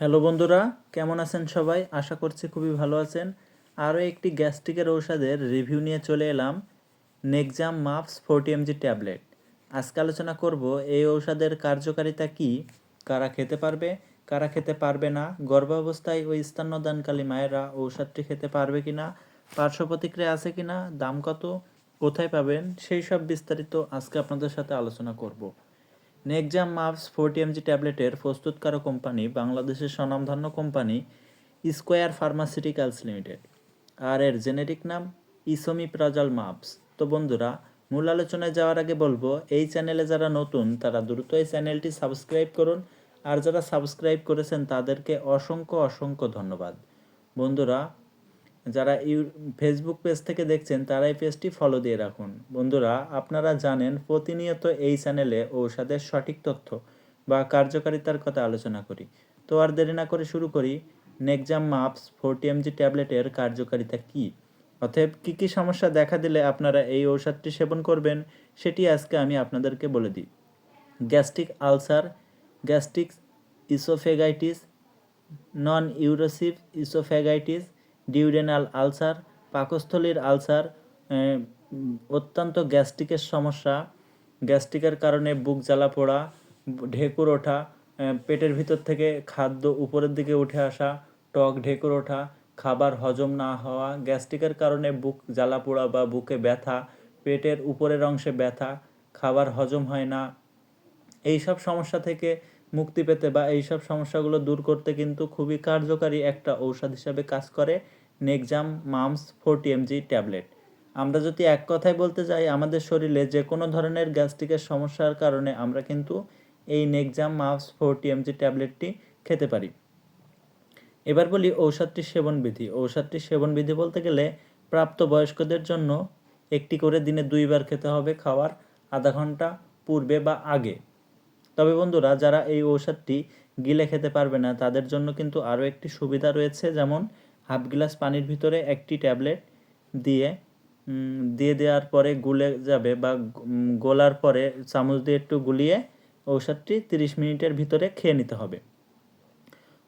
Hello বন্ধুরা, কেমন আছেন সবাই? আশা করছি খুবই ভালো আছেন। আরও একটি গ্যাস্ট্রিকের ঔষধের রিভিউ নিয়ে চলে এলাম Nexum MUPS forty MG tablet. আজকে আলোচনা করব, এই ঔষধের কার্যকারিতা কি, কারা খেতে পারবে, কারা খেতে পারবে না, গর্ভাবস্থায় ওই স্তন্যদানকালী মায়েরা ঔষধটি খেতে পারবে কি না পার্শ্ব প্রতিক্রিয়া আছে কি না দাম কত, কোথায় পাবেন, সেই সব বিস্তারিত আজকে আপনাদের সাথে আলোচনা করব। নেকজাম মাপস ফোরটি এমজি ট্যাবলেটের প্রস্তুতকারক কোম্পানি, বাংলাদেশের স্বনামধন্য কোম্পানি স্কোয়ার ফার্মাসিউটিক্যালস লিমিটেড আর এর জেনেরিক নাম ইসোমিপ্রাজাল মাপস তো বন্ধুরা, মূল আলোচনায় যাওয়ার আগে বলব, এই চ্যানেলে যারা নতুন, তারা দ্রুত এই চ্যানেলটি সাবস্ক্রাইব করুন। আর যারা সাবস্ক্রাইব করেছেন, তাদেরকে অসংখ্য অসংখ্য ধন্যবাদ। বন্ধুরা যারা ইউ ফেসবুক পেজ থেকে দেখছেন তারা এই পেজটি ফলো দিয়ে রাখুন। বন্ধুরা, আপনারা জানেন প্রতিনিয়ত এই চ্যানেলে ঔষধের সঠিক তথ্য বা কার্যকারিতার কথা আলোচনা করি। তো আর দেরি না করে শুরু করি নেকজাম মাপস ফোরটি এমজি ট্যাবলেটের কার্যকারিতা কী? অতএব কী কী সমস্যা দেখা দিলে আপনারা এই ঔষধটি সেবন করবেন, সেটি আজকে আমি আপনাদেরকে বলে দিই। Gastric ulcer, gastric esophagitis non erosive esophagitis duodenal ulcer, পাকস্থলীর আলসার অত্যন্ত গ্যাস্ট্রিকের সমস্যা, গ্যাস্ট্রিকের কারণে বুক জ্বালা পোড়া, ঢেকুর ওঠা পেটের ভিতর থেকে খাদ্য উপরের দিকে উঠে আসা, টক ঢেকুর ওঠা, খাবার হজম না হওয়া, গ্যাস্ট্রিকের কারণে বুক জ্বালা পোড়া বা বুকে ব্যথা, পেটের উপরের অংশে ব্যথা, খাবার হজম হয় না। এই সব সমস্যা থেকে মুক্তি পেতে বা এই সব সমস্যাগুলো দূর করতে কিন্তু খুবই কার্যকারী একটা ঔষধ হিসাবে কাজ করে। Nexum MUPS forty MG tablet আমরা যদি এক কথায় বলতে যাই, আমাদের শরীরে যে কোনো ধরনের গ্যাস্ট্রিকের সমস্যার কারণে আমরা কিন্তু এই নেকজাম মামস ফোরটি এমজি ট্যাবলেটটি খেতে পারি। এবার বলি ঔষধটির সেবনবিধি। ঔষধটির সেবনবিধি বলতে গেলে প্রাপ্তবয়স্কদের জন্য একটি করে দিনে দুইবার খেতে হবে খাওয়ার আধা ঘণ্টা পূর্বে বা আগে। তবে বন্ধুরা, যারা এই ঔষধটি গিলে খেতে পারবে না, তাদের জন্য কিন্তু আরও একটি সুবিধা রয়েছে, যেমন হাফ গ্লাস পানির ভিতরে একটি ট্যাবলেট দিয়ে দিয়ে দেওয়ার পরে গুলে যাবে বা গোলার পরে চামচ দিয়ে একটু গুলিয়ে ঔষধটি তিরিশ মিনিটের ভিতরে খেয়ে নিতে হবে।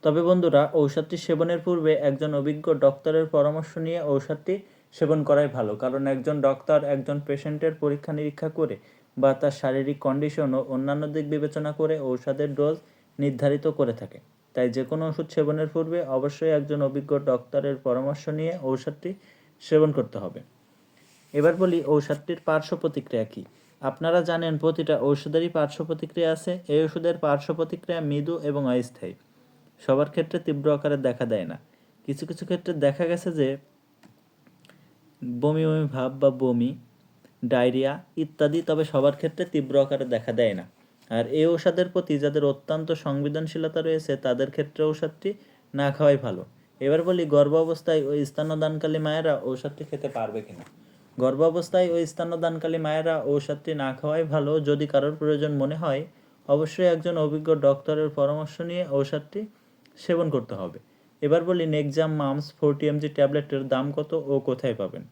তবে বন্ধুরা, ঔষধটি সেবনের পূর্বে একজন অভিজ্ঞ ডক্টরের পরামর্শ নিয়ে ঔষধটি সেবন করাই ভালো। কারণ একজন ডক্টর একজন পেশেন্টের পরীক্ষা নিরীক্ষা করে বা তার শারীরিক কন্ডিশন ও অন্যান্য দিক বিবেচনা করে ঔষধের ডোজ নির্ধারিত করে থাকে। তাই যে কোনো ওষুধ সেবনের পূর্বে অবশ্যই একজন অভিজ্ঞ ডক্টরের পরামর্শ নিয়ে ঔষধটি সেবন করতে হবে। এবার বলি ঔষধটির পার্শ্ব প্রতিক্রিয়া কী? আপনারা জানেন প্রতিটা ঔষধেরই পার্শ্ব প্রতিক্রিয়া আছে। এই ওষুধের পার্শ্ব প্রতিক্রিয়া মৃদু এবং অস্থায়ী। সবার ক্ষেত্রে তীব্র আকারে দেখা দেয় না। কিছু কিছু ক্ষেত্রে দেখা গেছে যে বমি বমি ভাব বা বমি, ডায়রিয়া ইত্যাদি, তবে সবার ক্ষেত্রে তীব্র আকারে দেখা দেয় না। আর এই ঔষধের প্রতি যাদের অত্যন্ত সংবেদনশীলতা রয়েছে, তাদের ক্ষেত্রে ঔষধটি না খাওয়াই ভালো। এবার বলি গর্ভ অবস্থায় ওই স্তন্যদানকালী মায়েরা ঔষধটি খেতে পারবে কিনা? গর্ভ অবস্থায় ওই স্তন্যদানকালী মায়েরা ঔষধটি না খাওয়াই ভালো যদি কারোর প্রয়োজন মনে হয়, অবশ্যই একজন অভিজ্ঞ ডক্টরের পরামর্শ নিয়ে ঔষধটি সেবন করতে হবে। এবার বলি নেকজাম মামস ফোরটি এমজি ট্যাবলেটের দাম কত ও কোথায় পাবেন?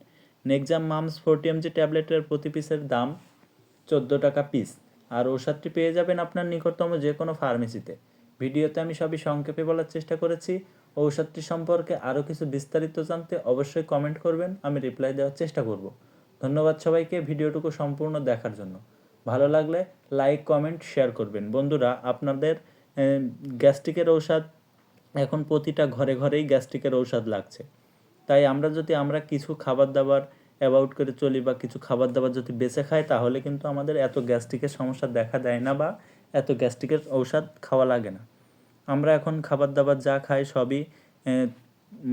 নেকজাম মামস ফোরটি এমজি ট্যাবলেটের প্রতি পিসের দাম চোদ্দ টাকা পিস। আর ঔষধটি পেয়ে যাবেন আপনার নিকটতম যে কোনো ফার্মেসিতে। ভিডিওতে আমি সবই সংক্ষেপে বলার চেষ্টা করেছি। ঔষধটি সম্পর্কে আরও কিছু বিস্তারিত জানতে অবশ্যই কমেন্ট করবেন, আমি রিপ্লাই দেওয়ার চেষ্টা করব। ধন্যবাদ সবাইকে ভিডিওটুকু সম্পূর্ণ দেখার জন্য। ভালো লাগলে লাইক, কমেন্ট, শেয়ার করবেন। বন্ধুরা, আপনাদের গ্যাস্ট্রিকের ঔষধ, এখন প্রতিটা ঘরে ঘরেই গ্যাস্ট্রিকের ঔষধ লাগছে। তাই আমরা যদি আমরা কিছু খাবার দাবার অ্যাবাউট করে চলি বা কিছু খাবার দাবার যদি বেঁচে খাই তাহলে কিন্তু আমাদের এত গ্যাস্ট্রিকের সমস্যা দেখা দেয় না বা এত গ্যাস্ট্রিকের ঔষধ খাওয়া লাগে না। আমরা এখন খাবার দাবার যা খাই সবই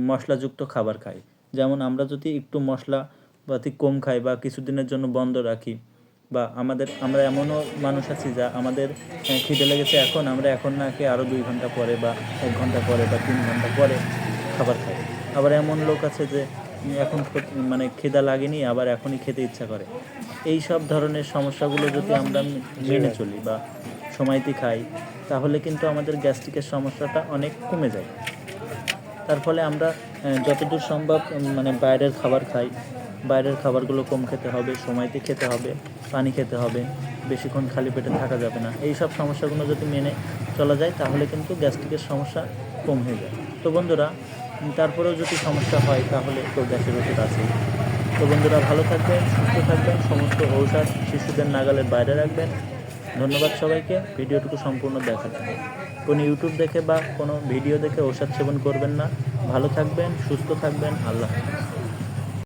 মশলাযুক্ত খাবার খাই। যেমন আমরা যদি একটু মশলা পাতি কম খাই বা কিছুদিনের জন্য বন্ধ রাখি বা আমাদের, আমরা এমনও মানুষ আছি যা আমাদের খিদে লেগেছে এখন, আমরা এখন না খেয়ে আরও দুই ঘণ্টা পরে বা এক ঘণ্টা পরে বা তিন ঘণ্টা পরে খাবার খাই। আবার এমন লোক আছে যে এখন মানে খিদা লাগেনি, আবার এখনই খেতে ইচ্ছা করে। এই সব ধরনের সমস্যাগুলো যদি আমরা মেনে চলি বা সময়তে খাই, তাহলে কিন্তু আমাদের গ্যাস্ট্রিকের সমস্যাটা অনেক কমে যায়। তার ফলে আমরা যতদূর সম্ভব মানে বাইরের খাবার খাই। বাইরের খাবারগুলো কম খেতে হবে, সময়তে খেতে হবে, পানি খেতে হবে, বেশিক্ষণ খালি পেটে থাকা যাবে না। এই সব সমস্যাগুলো যদি মেনে চলা যায়, তাহলে কিন্তু গ্যাস্ট্রিকের সমস্যা কম হয়ে যায়। তো বন্ধুরা তারপরেও যদি সমস্যা হয়, তাহলে তো গ্যাসের ওষুধ আছে তো বন্ধুরা, ভালো থাকবেন, সুস্থ থাকবেন, সমস্ত ঔষধ শিশুদের নাগালের বাইরে রাখবেন। ধন্যবাদ সবাইকে, ভিডিওটুকু সম্পূর্ণ দেখার জন্য। কোনো ইউটিউব দেখে বা কোনো ভিডিও দেখে ঔষধ সেবন করবেন না। ভালো থাকবেন, সুস্থ থাকবেন, আল্লাহ হাফেজ।